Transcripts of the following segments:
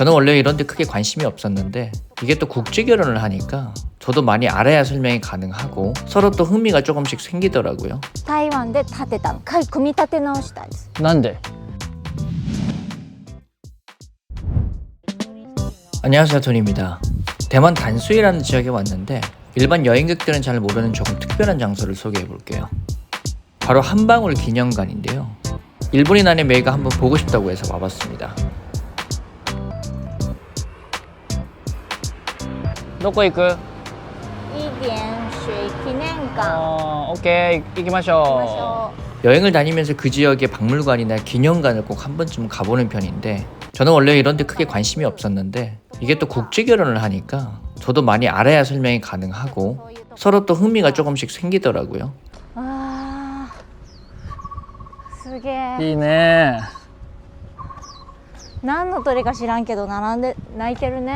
저는 원래 이런 데 크게 관심이 없었는데 이게 또 국제 결혼을 하니까 저도 많이 알아야 설명이 가능하고 서로 또 흥미가 조금씩 생기더라고요. 台湾で建てたの回組み立て直したんですなんで 안녕하세요 돈입니다. 대만 단수이라는 지역에 왔는데 일반 여행객들은 잘 모르는 조금 특별한 장소를 소개해 볼게요. 바로 한방울 기념관인데요. 일본인 아내 메이가 한번 보고 싶다고 해서 와봤습니다. どこ行く一点水記念館 어, 오케이. 이기 마셔. 場所 여행을 다니면서 그 지역의 박물관이나 기념관을 꼭 한 번쯤 가보는 편인데 저는 원래 이런 데 크게 관심이 없었는데 이게 또 국제 결혼을 하니까 저도 많이 알아야 설명이 가능하고 서로 또 흥미가 조금씩 생기더라고요. あーすげえいいね何の鳥か知らんけど並んで泣いてるね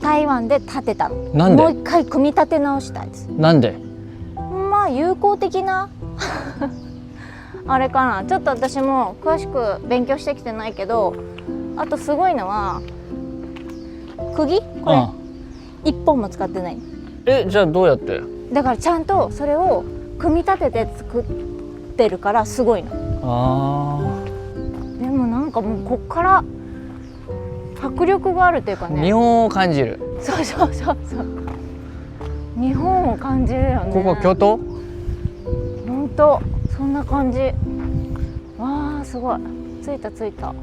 台湾で建てたの。なんで？もう一回組み立て直したんです。なんで？まあ有効的な？あれかな。ちょっと私も詳しく勉強してきてないけどあとすごいのは釘？これ。うん一本も使ってない。えじゃあどうやって？だからちゃんとそれを組み立てて作ってるからすごいの。あ。でもなんかもうこっから迫力があるというかねー日本を感じるそうそうそうそう日本を感じるよねここ京都ほんとそんな感じわあすごい着いた着いた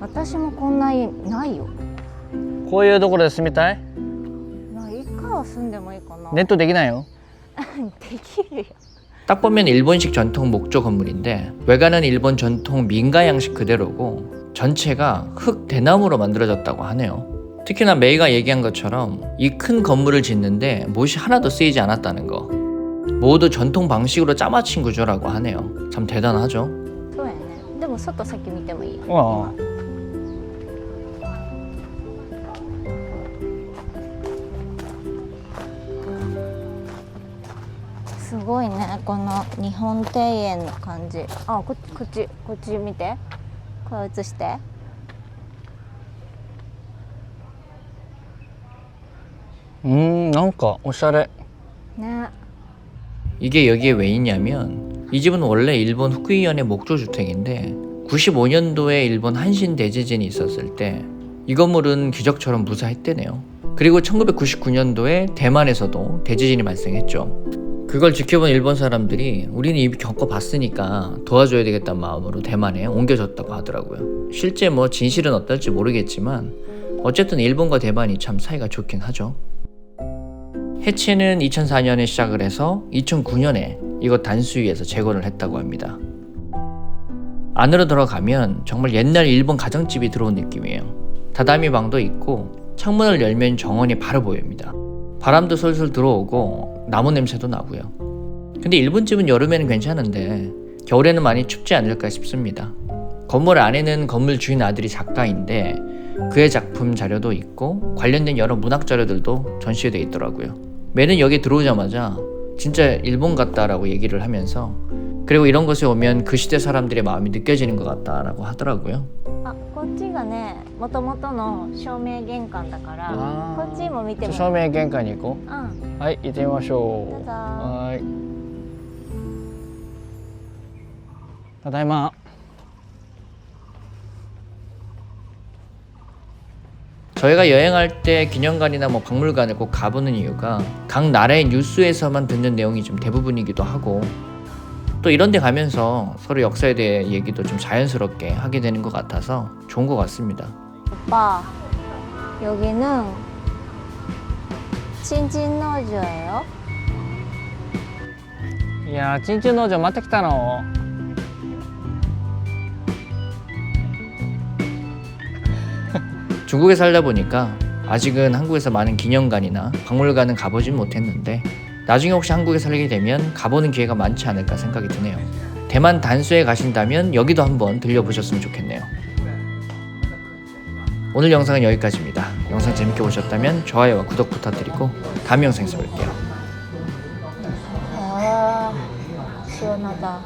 私もこんな家ないよこういうところで住みたいまあ一回は住んでもいいかなネットできないよできるよ 딱 보면 일본식 전통 목조 건물인데 외관은 일본 전통 민가 양식 그대로고 전체가 흙 대나무로 만들어졌다고 하네요. 특히나 메이가 얘기한 것처럼 이 큰 건물을 짓는데 못이 하나도 쓰이지 않았다는 거. 모두 전통 방식으로 짜맞춘 구조라고 하네요. 참 대단하죠. そうやねでも外先見てもいいよあすごいねこの日本庭園の感じあここっちこっち見て これ映してうーんなんかおしゃれね 이게 여기에 왜 있냐면 이 집은 원래 일본 후쿠이현의 목조 주택인데 95년도에 일본 한신 대지진이 있었을 때 이 건물은 기적처럼 무사했대네요. 그리고 1999년도에 대만에서도 대지진이 발생했죠. 그걸 지켜본 일본 사람들이 우리는 이미 겪어봤으니까 도와줘야 되겠다는 마음으로 대만에 옮겨졌다고 하더라고요. 실제 뭐 진실은 어떨지 모르겠지만 어쨌든 일본과 대만이 참 사이가 좋긴 하죠. 해체는 2004년에 시작을 해서 2009년에 이곳 단수위에서 재건을 했다고 합니다. 안으로 들어가면 정말 옛날 일본 가정집이 들어온 느낌이에요. 다다미 방도 있고 창문을 열면 정원이 바로 보입니다. 바람도 솔솔 들어오고 나무 냄새도 나고요. 근데 일본 집은 여름에는 괜찮은데 겨울에는 많이 춥지 않을까 싶습니다. 건물 안에는 건물 주인 아들이 작가인데 그의 작품 자료도 있고 관련된 여러 문학 자료들도 전시되어 있더라고요. 매는 여기 들어오자마자 진짜 일본 같다라고 얘기를 하면서 그리고 이런 곳에 오면 그 시대 사람들의 마음이 느껴지는 것 같다라고 하더라고요. あこっちがねもともとの正面玄関だからあーこっちも見ても正面玄関に行こうんうはい行ってみましょうどうぞはーいただいま 저희가 여행할 때 기념관이나 뭐 박물관을 꼭 가보는 이유가 각 나라의 뉴스에서만 듣는 내용이 좀 대부분이기도 하고 또 이런 데 가면서 서로 역사에 대해 얘기도 좀 자연스럽게 하게 되는 것 같아서 좋은 것 같습니다. 오빠, 여기는 찐찐너즈예요? 이야, 찐찐너즈 맞다 기다노. 중국에 살다 보니까 아직은 한국에서 많은 기념관이나 박물관은 가보진 못했는데 나중에 혹시 한국에 살게 되면 가보는 기회가 많지 않을까 생각이 드네요. 대만 단수에 가신다면 여기도 한번 들려보셨으면 좋겠네요. 오늘 영상은 여기까지입니다. 영상 재밌게 보셨다면 좋아요와 구독 부탁드리고 다음 영상에서 뵐게요. 아 시원하다